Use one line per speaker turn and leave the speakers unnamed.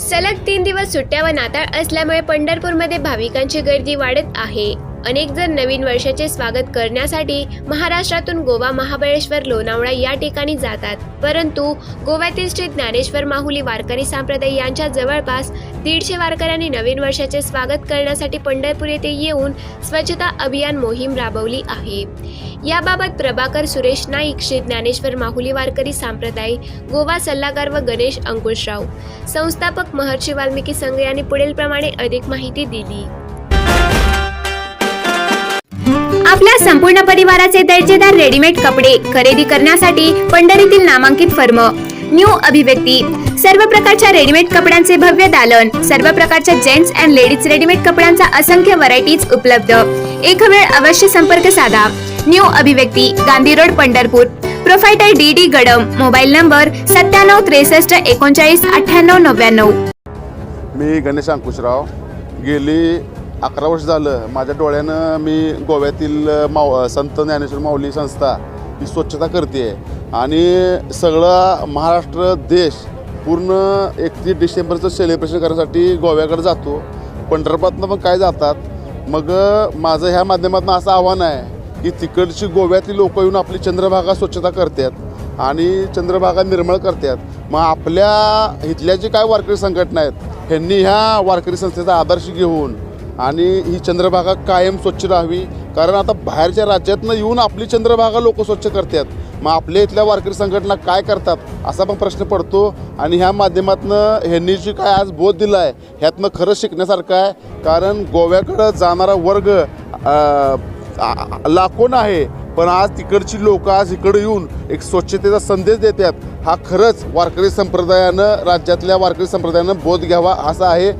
सलग तीन दिवस सुट्ट्या व नाताळ असल्यामुळे पंढरपूरमध्ये भाविकांची गर्दी वाढत आहे. अनेक जण नवीन वर्षाचे स्वागत करण्यासाठी महाराष्ट्रातून गोवा महाबळेश्वर लोणावळा या ठिकाणी जातात. परंतु गोव्यातील श्री ज्ञानेश्वर माहुली वारकरी संप्रदाय यांच्या जवळपास दीडशे वारकऱ्यांनी नवीन वर्षाचे स्वागत करण्यासाठी पंढरपूर येथे येऊन स्वच्छता अभियान मोहीम राबवली आहे. याबाबत प्रभाकर सुरेश नाईक श्री ज्ञानेश्वर माहुली वारकरी संप्रदाय गोवा सल्लागार व गणेश अंकुशराव. संस्थापक महर्षी वाल्मिकी संघ यांनी पुढील प्रमाणे अधिक माहिती दिली. आपल्या संपूर्ण परिवाराचे दर्जेदार रेडीमेड कपडे खरेदी करण्यासाठी पंढरीतील नामांकित फर्म. न्यू अभिव्यक्ती सर्व प्रकारच्या रेडीमेड कपड्यांचे भव्य दालन सर्व प्रकारच्या जेंट्स अँड लेडीज रेडीमेड कपड्यांचा असंख्य व्हरायटीज उपलब्ध. एक वेळ अवश्य संपर्क साधा. New Abhivyakti Gandhi road Pandharpur. Proprietor D D Gadam. Mobile number सत्त्याण्णव त्रेसष्ट एकोणचाळीस अठ्ठ्याण्णव नव्याण्णव.
मी गणेश अंकुशराव गेली अकरा वर्ष झालं. माझ्या डोळ्यानं मी गोव्यातील माव संत ज्ञानेश्वर माऊली संस्था ही स्वच्छता करते आणि सगळा महाराष्ट्र देश पूर्ण एकतीस डिसेंबरचं सेलिब्रेशन करण्यासाठी गोव्याकडे जातो. पंढरपूरातनं पण काय जातात? मग माझं ह्या माध्यमातून असं आव्हान आहे की तिकडची गोव्यातली लोक येऊन आपली चंद्रभागा स्वच्छता करतात आणि चंद्रभागा निर्मळ करतात. मग आपल्या इथल्या जे काय वारकरी संघटना आहेत ह्यांनी ह्या वारकरी संस्थेचा आदर्श घेऊन आणि ही चंद्रभागा कायम स्वच्छ राहावी. कारण आता बाहेरच्या राज्यातनं येऊन आपली चंद्रभागा लोक स्वच्छ करतात. मग आपल्या इथल्या वारकरी संघटना काय करतात असा पण प्रश्न पडतो. आणि ह्या माध्यमातनं ह्यांनी जी काय आज बोध दिला आहे ह्यातनं खरंच शिकण्यासारखं आहे. कारण गोव्याकडं जाणारा वर्ग लाखोन आहे पण आज तिकडची लोकं आज इकडे येऊन एक स्वच्छतेचा संदेश देतात. हा खरंच वारकरी संप्रदायानं राज्यातल्या वारकरी संप्रदायानं बोध घ्यावा असा आहे.